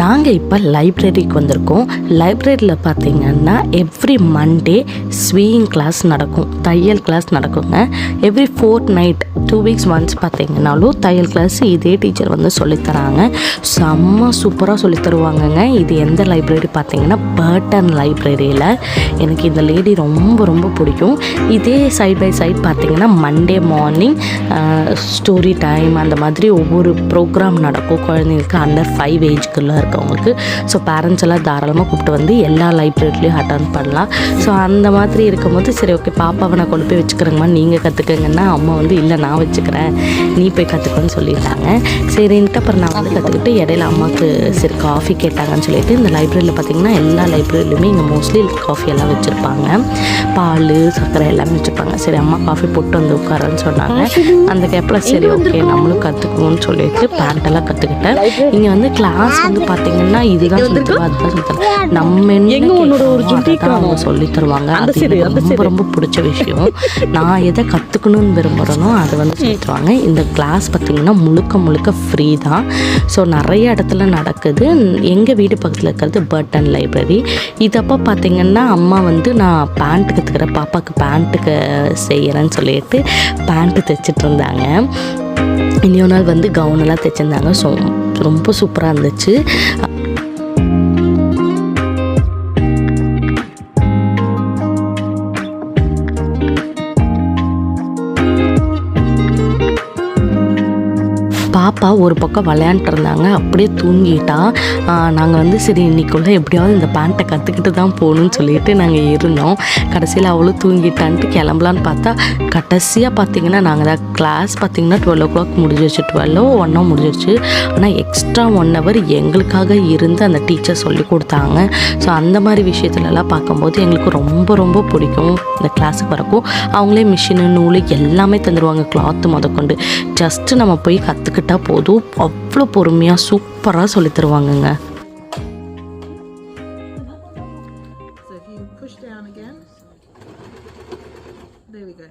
நாங்கள் இப்போ லைப்ரரிக்கு வந்திருக்கோம். லைப்ரரியில் பார்த்தீங்கன்னா எவ்ரி மண்டே ஸ்வீயிங் கிளாஸ் நடக்கும். தையல் கிளாஸ் நடக்குங்க. Every fourth night two weeks once பார்த்தீங்கன்னாலும் தையல் கிளாஸ் இதே டீச்சர் வந்து சொல்லித்தராங்க. செம்ம சூப்பராக சொல்லித் தருவாங்கங்க இது எந்த லைப்ரரி பார்த்தீங்கன்னா பேர்டன் லைப்ரரியில் எனக்கு இந்த லேடி ரொம்ப ரொம்ப பிடிக்கும். இதே சைட் பை சைட் பார்த்தீங்கன்னா மண்டே மார்னிங் ஸ்டோரி டைம் அந்த மாதிரி ஒவ்வொரு ப்ரோக்ராம் நடக்கும். குழந்தைங்களுக்கு அண்டர் ஃபைவ் ஏஜ்க்குள்ளே இருக்கவங்களுக்கு. ஸோ பேரண்ட்ஸ் எல்லாம் தாராளமாக கூப்பிட்டு வந்து எல்லா லைப்ரரிலையும் அட்டன் பண்ணலாம். ஸோ அந்த மாதிரி இருக்கும்போது சரி ஓகே பாப்பாவை நான் கொண்டு போய் வச்சுக்கிறேங்கம்மா. நீங்கள் கற்றுக்கங்கன்னா அம்மா வந்து இல்லை நான் வச்சுக்கிறேன். நீ போய் கற்றுக்கோன்னு சொல்லிட்டாங்க சரின்ட்டு அப்புறம் நான் வந்து கற்றுக்கிட்டு இடையில அம்மாவுக்கு சரி காஃபி கேட்டாங்கன்னு சொல்லிட்டு இந்த லைப்ரரியில் பார்த்தீங்கன்னா எல்லா லைப்ரரியிலுமே இங்கே மோஸ்ட்லி காஃபி எல்லாம் வச்சுருப்பாங்க. பால் சர்க்கரை எல்லாமே வச்சுருப்பாங்க. சரி அம்மா காஃபி போட்டு வந்து உட்காரன்னு சொன்னாங்க. அந்த கேப்பில் சரி ஓகே நம்மளும் கற்றுக்குவோம்னு சொல்லிட்டு பேண்ட் எல்லாம் கற்றுக்கிட்டேன் இங்கே வந்து கிளாஸ் வந்து பார்த்தீங்கன்னா இதுதான் சொல்லி தருவா அதுதான் சொல்லி தருவா. நம்ம ஒரு அவங்க சொல்லி தருவாங்க. அது ரொம்ப ரொம்ப பிடிச்ச விஷயம். நான் எதை கற்றுக்கணும்னு விரும்புகிறேனோ அதை வந்து சொல்லி இந்த கிளாஸ் பார்த்திங்கன்னா முழுக்க முழுக்க ஃப்ரீ தான். ஸோ நிறைய இடத்துல நடக்குது. எங்கள் வீடு பக்கத்தில் இருக்கிறது பர்டன் லைப்ரரி இதப்போ பார்த்தீங்கன்னா அம்மா வந்து நான் பேண்ட் கற்றுக்கிறேன் பாப்பாவுக்கு பேண்ட்டுக்கு செய்கிறேன்னு சொல்லிட்டு பேண்ட்டு தைச்சிட்டு இருந்தாங்க. இன்னொரு நாள் வந்து கவுனெல்லாம் தைச்சிருந்தாங்க. ஸோ ரொம்ப சூப்பராக இருந்துச்சு. பாப்பா ஒரு பக்கம் விளையாண்டுட்டு இருந்தாங்க. அப்படியே தூங்கிட்டா. நாங்கள் வந்து சரி இன்னைக்குள்ளே எப்படியாவது இந்த பேண்ட்டை கற்றுக்கிட்டு தான் போகணும்னு சொல்லிட்டு நாங்கள் இருந்தோம். கடைசியில் அவளும் தூங்கிட்டான்ட்டு கிளம்பலான்னு பார்த்தா கடைசியாக பார்த்தீங்கன்னா நாங்கள் தான். கிளாஸ் பார்த்தீங்கன்னா டுவெல் ஓ கிளாக் முடிஞ்சிருச்சு டுவெல்லோ ஒன்னோ முடிஞ்சிருச்சு. ஆனால் எக்ஸ்ட்ரா ஒன் ஹவர் எங்களுக்காக இருந்து அந்த டீச்சர் சொல்லி கொடுத்தாங்க. ஸோ அந்த மாதிரி விஷயத்துலலாம் பார்க்கும்போது எங்களுக்கு ரொம்ப ரொம்ப பிடிக்கும் இந்த கிளாஸுக்கு வரக்கும் அவங்களே மிஷினு நூல் எல்லாமே தந்துடுவாங்க கிளாத்து முதற்கொண்டு. ஜஸ்ட்டு நம்ம போய் கற்றுக்கிட்டா போதும் அவ்வளோ பொறுமையாக சூப்பராக சொல்லி தருவாங்கங்க There we go.